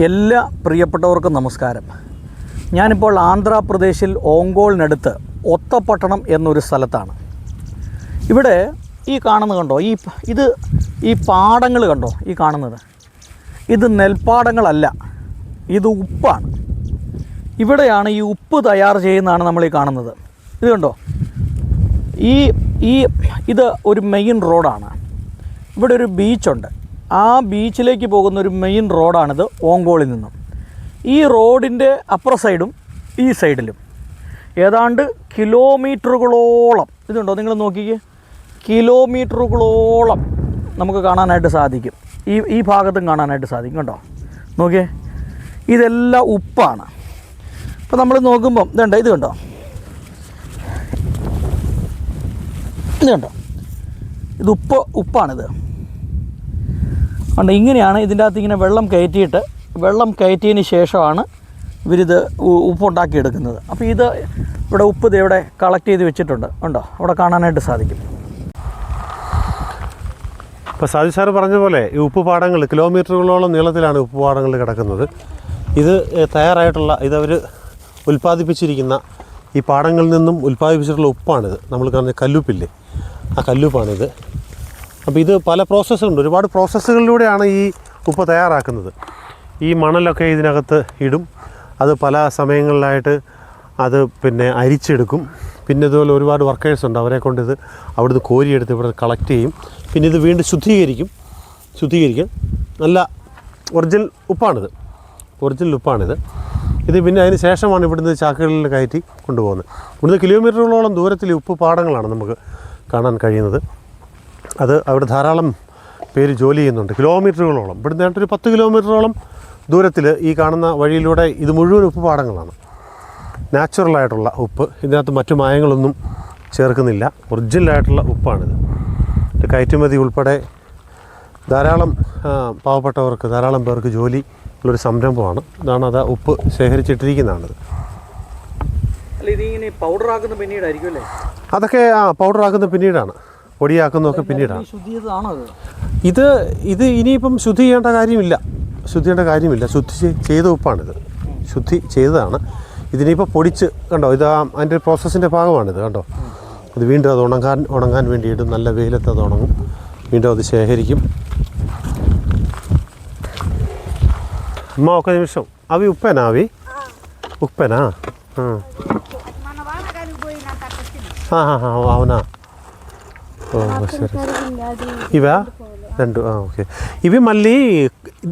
എല്ലാ പ്രിയപ്പെട്ടവർക്കും നമസ്കാരം. ഞാനിപ്പോൾ ആന്ധ്രാപ്രദേശിൽ ഓങ്കോളിനടുത്ത് ഒത്തപ്പട്ടണം എന്നൊരു സ്ഥലത്താണ്. ഇവിടെ ഈ കാണുന്നത് കണ്ടോ? ഈ ഇത് ഈ പാടങ്ങൾ കണ്ടോ? ഈ കാണുന്നത്. ഇത് നെൽപ്പാടങ്ങളല്ല ഇത് ഉപ്പാണ്. ഇവിടെയാണ് ഈ ഉപ്പ് തയ്യാർ ചെയ്യുന്നതാണ് നമ്മൾ ഈ കാണുന്നത്. ഇത് കണ്ടോ? ഈ ഈ ഇത് ഒരു മെയിൻ റോഡാണ്. ഇവിടെ ഒരു ബീച്ചുണ്ട്. ആ ബീച്ചിലേക്ക് പോകുന്ന ഒരു മെയിൻ റോഡാണിത് ഓങ്കോളിൽ നിന്നും. ഈ റോഡിന്റെ അപ്പുറ സൈഡും ഈ സൈഡിലും ഏതാണ്ട് കിലോമീറ്ററുകളോളം ഇതുണ്ടോ നിങ്ങൾ നോക്കിക്കേ? കിലോമീറ്ററുകളോളം നമുക്ക് കാണാനായിട്ട് സാധിക്കും. ഈ ഈ ഭാഗത്തും കാണാനായിട്ട് സാധിക്കും കേട്ടോ നോക്കിയേ ഇതെല്ലാം ഉപ്പാണ്. അപ്പോൾ നമ്മൾ നോക്കുമ്പം ഇതുണ്ട് ഇത് കണ്ടോ? ഇത് കണ്ടോ? ഇത് ഉപ്പ് ഉപ്പാണിത്. കണ്ടോ ഇങ്ങനെയാണ് ഇതിന്റെ അകത്ത് ഇങ്ങനെ വെള്ളം കയറ്റിയിട്ട് വെള്ളം കയറ്റിയതിന് ശേഷമാണ് ഇവരിത് ഉപ്പുണ്ടാക്കിയെടുക്കുന്നത്. അപ്പോൾ ഇത് ഇവിടെ ഉപ്പ് ഇത് ഇവിടെ കളക്ട് ചെയ്ത് വെച്ചിട്ടുണ്ട്. ഉണ്ടോ അവിടെ കാണാനായിട്ട് സാധിക്കും. ഇപ്പോൾ സാജി സാർ പറഞ്ഞ പോലെ ഈ ഉപ്പ് പാടങ്ങൾ കിലോമീറ്ററുകളോളം നീളത്തിലാണ് ഉപ്പ് പാടങ്ങൾ കിടക്കുന്നത്. ഇത് തയ്യാറായിട്ടുള്ള ഇതവർ ഉൽപ്പാദിപ്പിച്ചിരിക്കുന്ന ഈ പാടങ്ങളിൽ നിന്നും ഉൽപ്പാദിപ്പിച്ചിട്ടുള്ള ഉപ്പാണിത്. നമ്മൾ കാണുന്ന കല്ലുപ്പില്ലേ? ആ കല്ലുപ്പാണിത്. അപ്പോൾ ഇത് പല പ്രോസസ്സുണ്ട് ഒരുപാട് പ്രോസസ്സുകളിലൂടെയാണ് ഈ ഉപ്പ് തയ്യാറാക്കുന്നത്. ഈ മണലൊക്കെ ഇതിനകത്ത് ഇടും. അത് പല സമയങ്ങളിലായിട്ട് അത് പിന്നെ അരിച്ചെടുക്കും. പിന്നെ ഇതുപോലെ ഒരുപാട് വർക്കേഴ്സ് ഉണ്ട്. അവരെ കൊണ്ട് ഇത് അവിടുന്ന് കോരിയെടുത്ത് ഇവിടെ കളക്ട് ചെയ്യും. പിന്നെ ഇത് വീണ്ടും ശുദ്ധീകരിക്കും. ശുദ്ധീകരിക്കും. നല്ല ഒറിജിനൽ ഉപ്പാണിത്. ഒറിജിനൽ ഉപ്പാണിത്. ഇത് പിന്നെ അതിന് ശേഷമാണ് ഇവിടുന്ന് ചാക്കുകളിൽ കയറ്റി കൊണ്ടുപോകുന്നത്. ഇവിടുന്ന് കിലോമീറ്ററുകളോളം ദൂരത്തിൽ ഉപ്പ് പാടങ്ങളാണ് നമുക്ക് കാണാൻ കഴിയുന്നത്. അത് അവിടെ ധാരാളം പേര് ജോലി ചെയ്യുന്നുണ്ട്. കിലോമീറ്ററുകളോളം. ഇവിടുന്ന് നേരിട്ടൊരു ഒരു പത്ത് കിലോമീറ്ററോളം ദൂരത്തിൽ ഈ കാണുന്ന വഴിയിലൂടെ ഇത് മുഴുവൻ ഉപ്പ് പാടങ്ങളാണ്. നാച്ചുറലായിട്ടുള്ള ഉപ്പ്. ഇതിനകത്ത് മറ്റു മായങ്ങളൊന്നും ചേർക്കുന്നില്ല. ഒറിജിനലായിട്ടുള്ള ഉപ്പാണിത്. കയറ്റുമതി ഉൾപ്പെടെ ധാരാളം പാവപ്പെട്ടവർക്ക് ധാരാളം പേർക്ക് ജോലി ഉള്ളൊരു സംരംഭമാണ്. ഇതാണ് അത് ഉപ്പ് ശേഖരിച്ചിട്ടിരിക്കുന്നതാണിത്. അതൊക്കെ ആ പൗഡർ ആക്കുന്ന പിന്നീടാണ്. പൊടിയാക്കുന്നതൊക്കെ പിന്നീടാണ് ഇത് ഇത് ഇനിയിപ്പം ശുദ്ധി ചെയ്യേണ്ട കാര്യമില്ല. ശുദ്ധി ചെയ്യേണ്ട കാര്യമില്ല. ശുദ്ധി ചെയ്ത ഉപ്പാണിത്. ശുദ്ധി ചെയ്തതാണ്. ഇതിനിപ്പോൾ പൊടിച്ച് കണ്ടോ ഇത് അതിന്റെ പ്രോസസ്സിന്റെ ഭാഗമാണിത് കണ്ടോ? അത് വീണ്ടും അത് ഉണങ്ങാൻ ഉണങ്ങാൻ വേണ്ടിയിട്ട് നല്ല വെയിലത്ത് അത് ഉണങ്ങും. വീണ്ടും അത് ശേഖരിക്കും. അമ്മ ഒക്കെ നിമിഷം. അവി ഉപ്പനാ അവി ഉപ്പനാ? ആ. ആ ആ അവനാ సరే జరిగింది అది ఇవా రెండు ఆ, ఓకే ఇవి మళ్ళీ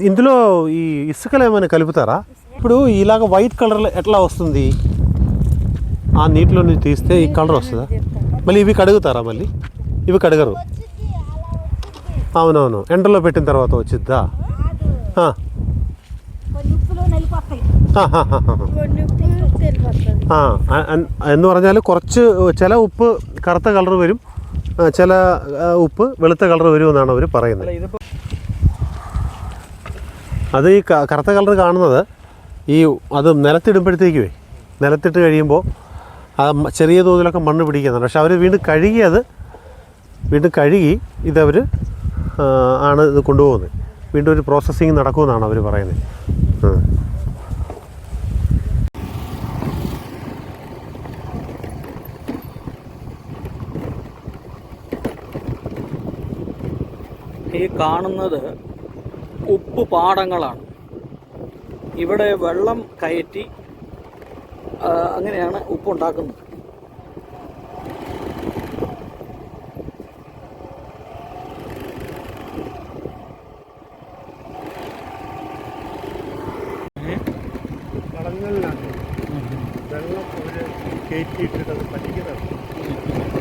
ఇందులో ఈ ఇసుకలు ఏమైనా కలుపుతారా ఇప్పుడు ఇలాగ వైట్ కలర్లో ఎట్లా వస్తుంది ఆ నీటిలో నుంచి తీస్తే ఈ కలర్ వస్తుందా మళ్ళీ ఇవి కడుగుతారా మళ్ళీ ఇవి కడగరు అవునవును ఎండలో పెట్టిన తర్వాత వచ్చిద్దా ఆ. కొన్ని ఉప్పులో నలిపోతాయి ആഹാഹാഹാ. కొన్ని ఉప్పులు తెలిపోతుంది ആ അ- അൻ- എന്ന് പറഞ്ഞാൽ കുറച്ച് ചില ഉപ്പ് കറുത്ത കളർ വരും ആ, ചില ഉപ്പ് വെളുത്ത കളർ വരുമെന്നാണ് അവർ പറയുന്നത്. അത് ഈ കറുത്ത കളർ കാണുന്നത് ഈ അത് നിലത്തിടുമ്പോഴത്തേക്കുവേ. നിലത്തിട്ട് കഴിയുമ്പോൾ ആ ചെറിയ തോതിലൊക്കെ മണ്ണ് പിടിക്കുന്നുണ്ട്. പക്ഷെ അവർ വീണ്ടും കഴുകി അത് വീണ്ടും കഴുകി ഇതവർ ആണ് ഇത് കൊണ്ടുപോകുന്നത്. വീണ്ടും ഒരു പ്രോസസ്സിങ് നടക്കുമെന്നാണ് അവർ പറയുന്നത്. ഈ കാണുന്നത് ഉപ്പ് പാടങ്ങളാണ്. ഇവിടെ വെള്ളം കയറ്റി അങ്ങനെയാണ് ഉപ്പുണ്ടാക്കുന്നത്. വെള്ളം അത് പറ്റിക്കുന്നത്.